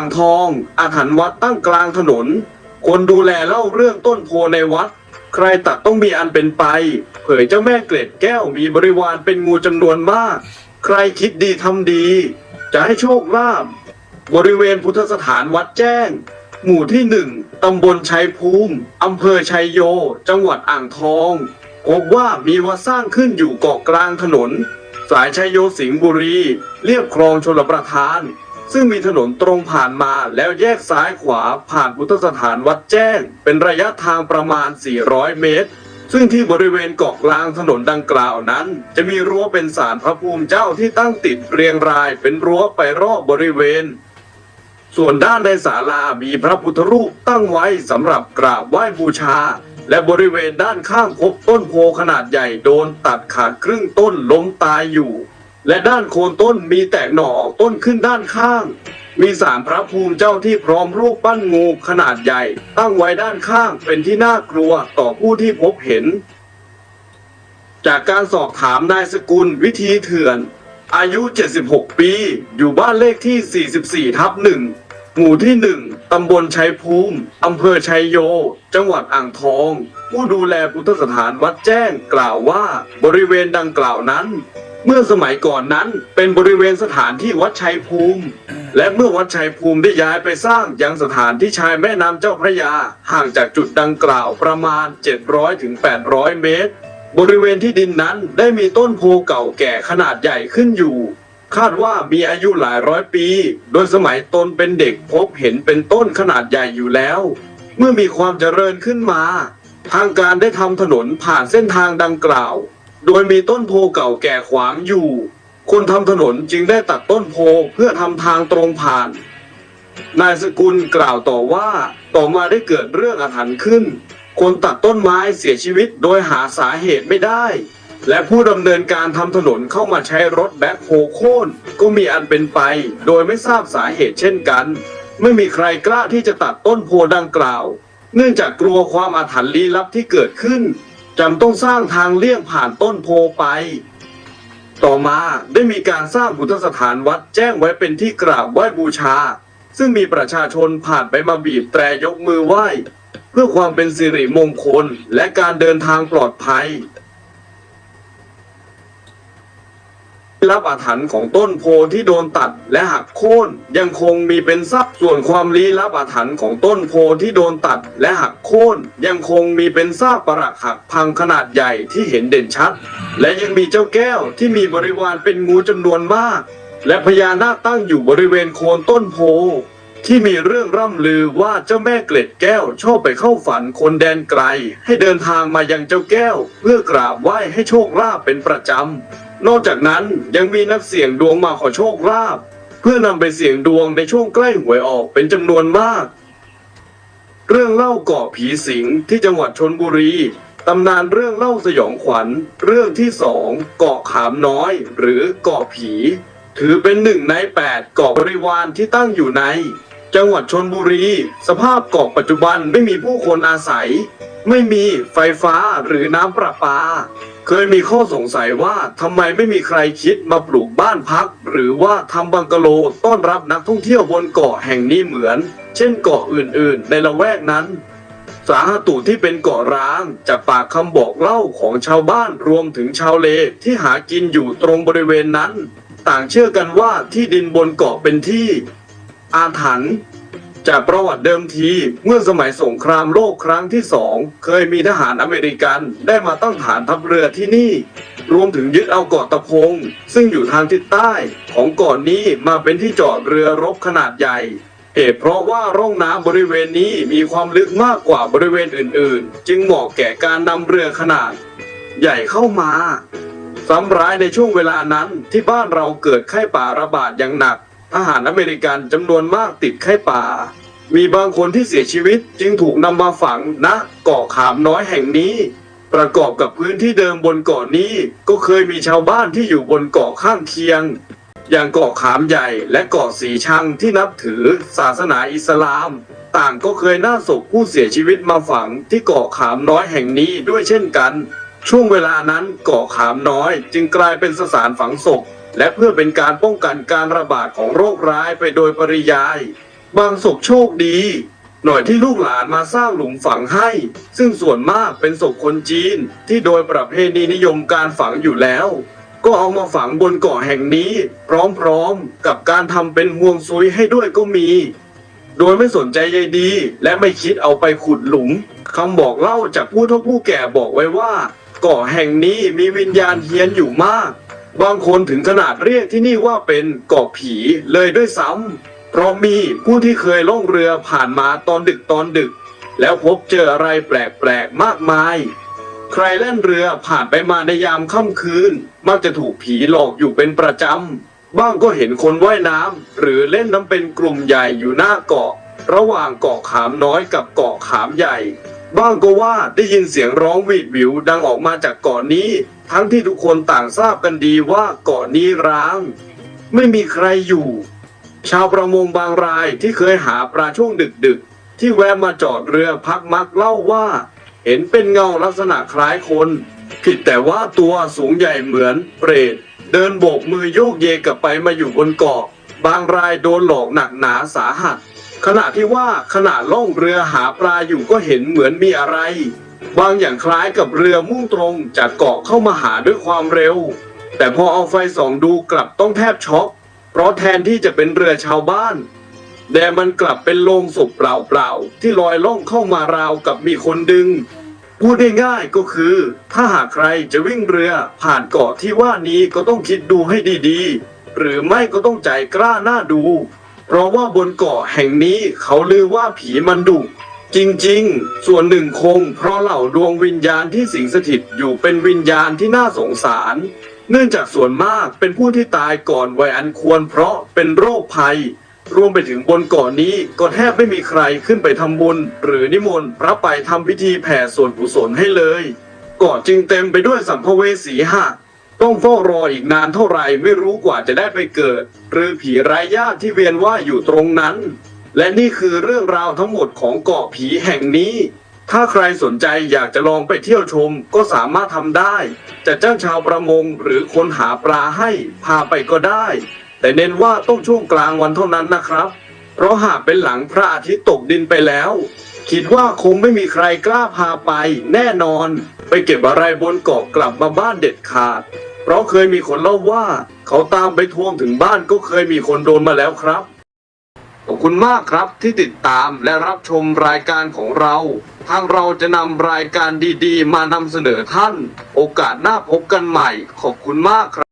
างทอง อาถรรพ์วัดตั้งกลางถนน คนดูแลเล่าเรื่องต้นโพในวัด ใครตัดต้องมีอันเป็นไป เผยเจ้าแม่เกล็ดแก้วมีบริวารเป็นงูจำนวนมาก ใครคิดดีทำดี จะให้โชคลาภบริเวณพุทธสถานวัดแจ้ง หมู่ที่หนึ่งตำบลชัยภูมิอำเภอชัยโย จังหวัดอ่างทอง พบว่ามีวัดสร้างขึ้นอยู่เกาะกลางถนน สายชัยโยสิงห์บุรี เรียบคลองชลประทาน ซึ่งมีถนนตรงผ่านมาแล้วแยกซ้ายขวาผ่านพุทธสถานวัดแจ้ง เป็นระยะทางประมาณ 400 เมตร ซึ่งที่บริเวณเกาะกลางถนนดังกล่าวนั้น จะมีรั้วเป็นศาลพระภูมิเจ้าที่ตั้งติดเรียงรายเป็นรั้วไปรอบบริเวณ ส่วนด้านในศาลามีพระพุทธรูปตั้งไว้สำหรับกราบไหว้บูชา และบริเวณด้านข้างพบต้นโพขนาดใหญ่โดนตัดขาดครึ่งต้นล้มตายอยู่ และด้านโคนต้นมีแตกหน่อออกต้นขึ้นด้านข้าง มีสารพระภูมิเจ้าที่พร้อมรูปปั้นงูขนาดใหญ่ ตั้งไว้ด้านข้างเป็นที่น่ากลัวต่อผู้ที่พบเห็น จากการสอบถามนายสกุลวิธีเถื่อน อายุ 76 ปี อยู่บ้านเลขที่ 44 ทับ1หมู่ที่1ตำบลชัยภูมิ อำเภอชัยโย จังหวัดอ่างทอง ผู้ดูแลพุทธสถานวัดแจ้งกล่าวว่า บริเวณดังกล่าวนั้น เมื่อสมัยก่อนนั้นเป็นบริเวณสถานที่วัดชัยภูมิ และเมื่อวัดชัยภูมิได้ย้ายไปสร้างยังสถานที่ชายแม่น้ำเจ้าพระยา ห่างจากจุดดังกล่าวประมาณ 700ถึง800 เมตร บริเวณที่ดินนั้นได้มีต้นโพเก่าแก่ขนาดใหญ่ขึ้นอยู่ คาดว่ามีอายุหลายร้อยปี โดยสมัยตนเป็นเด็กพบเห็นเป็นต้นขนาดใหญ่อยู่แล้ว เมื่อมีความเจริญขึ้นมา ทางการได้ทำถนนผ่านเส้นทางดังกล่าว โดยมีต้นโพเก่าแก่ขวางอยู่ คนทำถนนจึงได้ตัดต้นโพเพื่อทำทางตรงผ่าน นายสกุลกล่าวต่อว่าต่อมาได้เกิดเรื่องอาถรรพ์ขึ้น คนตัดต้นไม้เสียชีวิตโดยหาสาเหตุไม่ได้ และผู้ดำเนินการทำถนนเข้ามาใช้รถแบ็คโฮโค่นก็มีอันเป็นไป โดยไม่ทราบสาเหตุเช่นกัน ไม่มีใครกล้าที่จะตัดต้นโพดังกล่าว เนื่องจากกลัวความอาถรรพ์ลี้ลับที่เกิดขึ้น จำต้องสร้างทางเลี่ยงผ่านต้นโพไป ต่อมาได้มีการสร้างพุทธสถานวัดแจ้งไว้เป็นที่กราบไหว้บูชา ซึ่งมีประชาชนผ่านไปมาบีบแตรยกมือไหว้ เพื่อความเป็นสิริมงคลและการเดินทางปลอดภัย รับอาถรรพ์ของต้นโพที่โดนตัดและหักโค่นยังคงมีเป็นทรัพย์ส่วนความลี้ลับอาถรรพ์ของต้นโพที่โดนตัดและหักโค่นยังคงมีเป็นซากปรักหักพังขนาดใหญ่ที่เห็นเด่นชัด และยังมีเจ้าแก้วที่มีบริวารเป็นงูจำนวนมาก และพญานาคตั้งอยู่บริเวณโคนต้นโพที่มีเรื่องร่ำลือว่าเจ้าแม่เกล็ดแก้วชอบไปเข้าฝันคนแดนไกล ให้เดินทางมายังเจ้าแก้ว เพื่อกราบไหว้ให้โชคลาภเป็นประจำ นอกจากนั้นยังมีนักเสี่ยงดวงมาขอโชคลาภเพื่อนำไปเสี่ยงดวงในช่วงใกล้หวยออกเป็นจำนวนมาก เรื่องเล่าเกาะผีสิงที่จังหวัดชนบุรีตำนานเรื่องเล่าสยองขวัญ เรื่องที่สองเกาะขามน้อย หรือเกาะผี ถือเป็นหนึ่งในแปดเกาะบริวารที่ตั้งอยู่ใน จังหวัดชนบุรี สภาพเกาะปัจจุบันไม่มีผู้คนอาศัย ไม่มีไฟฟ้าหรือน้ำประปา เคยมีข้อสงสัยว่าทำไมไม่มีใครคิดมาปลูกบ้านพัก หรือว่าทำบังกะโลต้อนรับนักท่องเที่ยวบนเกาะแห่งนี้เหมือน เช่นเกาะอื่นๆ ในละแวกนั้น สาหตุที่เป็นเกาะร้าง จากปากคำบอกเล่าของชาวบ้านรวมถึงชาวเลที่หากินอยู่ตรงบริเวณนั้น ต่างเชื่อกันว่าที่ดินบนเกาะเป็นที่ อาถรรพ์ จากประวัติเดิมทีเมื่อสมัยสงครามโลกครั้งที่สองเคยมีทหารอเมริกันได้มาตั้งฐานทัพเรือที่นี่ รวมถึงยึดเอาเกาะตะพง ซึ่งอยู่ทางทิศใต้ของเกาะนนี้มาเป็นที่จอดเรือรบขนาดใหญ่ เหตุเพราะว่าร่องน้ำบริเวณนี้มีความลึกมากกว่าบริเวณอื่น ๆ จึงเหมาะแก่การนำเรือขนาด ใหญ่เข้ามาซ้ำร้ายในช่วงเวลานั้นที่บ้านเราเกิดไข้ป่าระบาดอย่างหนัก ทหารอเมริกันจำนวนมากติดไข้ป่า มีบางคนที่เสียชีวิตจึงถูกนำมาฝังณเกาะขามน้อยแห่งนี้ ประกอบกับพื้นที่เดิมบนเกาะนี้ก็เคยมีชาวบ้านที่อยู่บนเกาะข้างเคียง อย่างเกาะขามใหญ่และเกาะสีชังที่นับถือศาสนาอิสลาม ต่างก็เคยน่าศพผู้เสียชีวิตมาฝังที่เกาะขามน้อยแห่งนี้ด้วยเช่นกัน ช่วงเวลานั้นเกาะขามน้อย จึงกลายเป็นสถานฝังศพ และเพื่อเป็นการป้องกันการระบาดของโรคร้ายไปโดยปริยาย บางศพโชคดี หน่อยที่ลูกหลานมาสร้างหลุมฝังให้ ซึ่งส่วนมากเป็นศพคนจีนที่โดยประเพณีนิยมการฝังอยู่แล้ว ก็เอามาฝังบนเกาะแห่งนี้ พร้อมๆกับการทำเป็นห่วงซุยให้ด้วยก็มี โดยไม่สนใจใยดี และไม่คิดเอาไปขุดหลุมคำบอกเล่าจากผู้เฒ่าผู้แก่บอกไว้ว่าเกาะแห่งนี้มีวิญญาณเฮียนอยู่มาก บางคนถึงขนาดเรียกที่นี่ว่าเป็นเกาะผีเลยด้วยซ้ำเพราะมีผู้ที่เคยล่องเรือผ่านมาตอนดึกตอนดึก แล้วพบเจออะไรแปลกๆมากมาย ใครเล่นเรือผ่านไปมาในยามค่ำคืน มักจะถูกผีหลอกอยู่เป็นประจำบ้างก็เห็นคนว่ายน้ำหรือเล่นน้ำเป็นกลุ่มใหญ่อยู่หน้าเกาะ ระหว่างเกาะขามน้อยกับเกาะขามใหญ่ บ้างก็ว่าได้ยินเสียงร้องวีดวิวดังออกมาจากเกาะนี้ ทั้งที่ทุกคนต่างทราบกันดีว่าเกาะนี้ร้าง ไม่มีใครอยู่ ชาวประมงบางรายที่เคยหาปลาช่วงดึกๆ ที่แวะมาจอดเรือพักมักเล่าว่า เห็นเป็นเงาลักษณะคล้ายคนผิดแต่ว่าตัวสูงใหญ่เหมือนเปรตเดินโบกมือโยกเยกลับไปมาอยู่บนเกาะ บางรายโดนหลอกหนักหนาสาหัส ขณะที่ว่าขณะล่องเรือหาปลาอยู่ก็เห็นเหมือนมีอะไร บางอย่างคล้ายกับเรือมุ่งตรงจากเกาะเข้ามาหาด้วยความเร็ว แต่พอเอาไฟส่องดูกลับต้องแทบช็อก เพราะแทนที่จะเป็นเรือชาวบ้าน แต่มันกลับเป็นโลงศพเปล่าๆที่ลอยล่องเข้ามาราวกับมีคนดึงพูดง่ายๆก็คือ ถ้าหากใครจะวิ่งเรือผ่านเกาะที่ว่านี้ก็ต้องคิดดูให้ดีๆ หรือไม่ก็ต้องใจกล้าหน้าดู เพราะว่าบนเกาะแห่งนี้เขาลือว่าผีมันดุจริงๆ ส่วนหนึ่งคง เพราะเหล่าดวงวิญญาณที่สิงสถิตอยู่เป็นวิญญาณที่น่าสงสาร เนื่องจากส่วนมากเป็นผู้ที่ตายก่อนวัยอันควรเพราะเป็นโรคภัย รวมไปถึงบนเกาะนนี้ก็แทบไม่มีใครขึ้นไปทำบุญ หรือนิมนต์พระไปทำพิธีแผ่ส่วนกุศลให้เลย เกาะจึงเต็มไปด้วยสัมภเวสีหะ ต้องเฝ้ารออีกนานเท่าไหร่ไม่รู้กว่าจะได้ไปเกิด หรือผีไร้ญาติที่เวียนว่ายอยู่ตรงนั้น และนี่คือเรื่องราวทั้งหมดของเกาะผีแห่งนี้ ถ้าใครสนใจอยากจะลองไปเที่ยวชมก็สามารถทำได้ จะจ้างชาวประมงหรือคนหาปลาให้พาไปก็ได้ แต่เน้นว่าต้องช่วงกลางวันเท่านั้นนะครับ เพราะหากเป็นหลังพระอาทิตย์ตกดินไปแล้วคิดว่าคงไม่มีใครกล้าพาไปแน่นอน ไปเก็บอะไรบนเกาะกลับมาบ้านเด็ดขาด ราะเคยมีคนเล่าว่า เขาตามไปทวงถึงบ้านก็เคยมีคนโดนมาแล้วครับ ขอบคุณมากครับที่ติดตามและรับชมรายการของเรา ทางเราจะนำรายการดีๆ มานำเสนอท่าน โอกาสหน้าพบกันใหม่ ขอบคุณมากครับ